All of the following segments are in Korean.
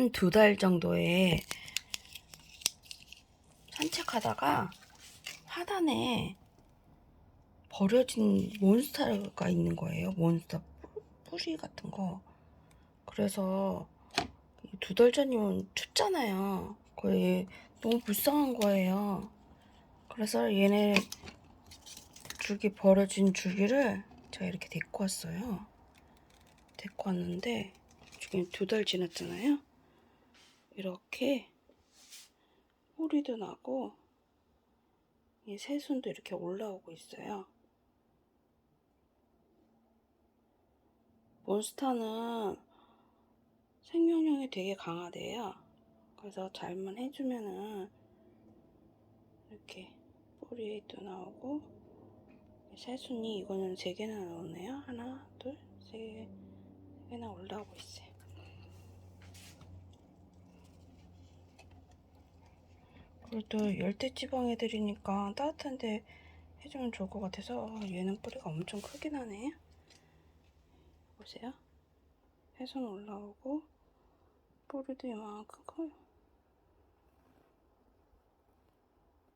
한 두 달 정도에 산책하다가 하단에 버려진 몬스터가 있는 거예요. 몬스터 뿌- 뿌리 같은 거. 그래서 두 달 전이면 춥잖아요. 거의 너무 불쌍한 거예요. 그래서 얘네 줄기 버려진 줄기를 제가 이렇게 데리고 왔어요. 데리고 왔는데 지금 두 달 지났잖아요. 이렇게 뿌리도 나고 이 새순도 이렇게 올라오고 있어요. 몬스타는 생명력이 되게 강하대요. 그래서 잘만 해주면은 이렇게 뿌리도 나오고 새순이 이거는 세 개나 나오네요. 하나, 둘, 세 개, 세 개나 올라오고 있어요. 또 열대지방 애들이니까 따뜻한데 해주면 좋을 것 같아서 얘는 뿌리가 엄청 크긴 하네. 보세요. 해선 올라오고 뿌리도 이만큼 커요.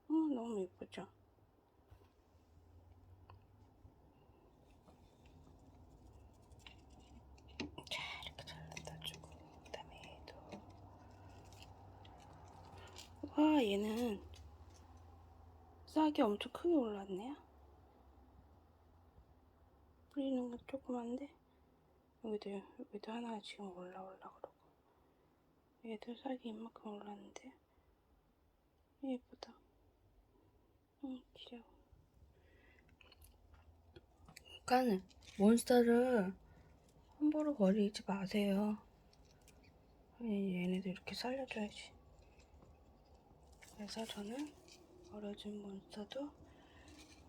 어, 너무 예쁘죠? 자, 이렇게 잘라주고 그다음에 또 와, 얘는 싹이 엄청 크게 올랐네요. 뿌리는 건 조그만데 여기도 여기도 하나 지금 올라올라 그러고 얘도 싹이 이만큼 올랐는데 예쁘다. 응, 귀여워. 그러니까 몬스터를 함부로 버리지 마세요. 얘네도 이렇게 살려줘야지. 그래서 저는 버려진 몬스터도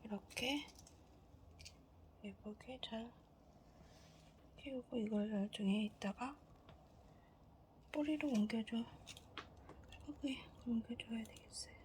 이렇게 예쁘게 잘 키우고 이걸 나중에 있다가 뿌리로 옮겨줘. 여기 옮겨줘야 되겠어요.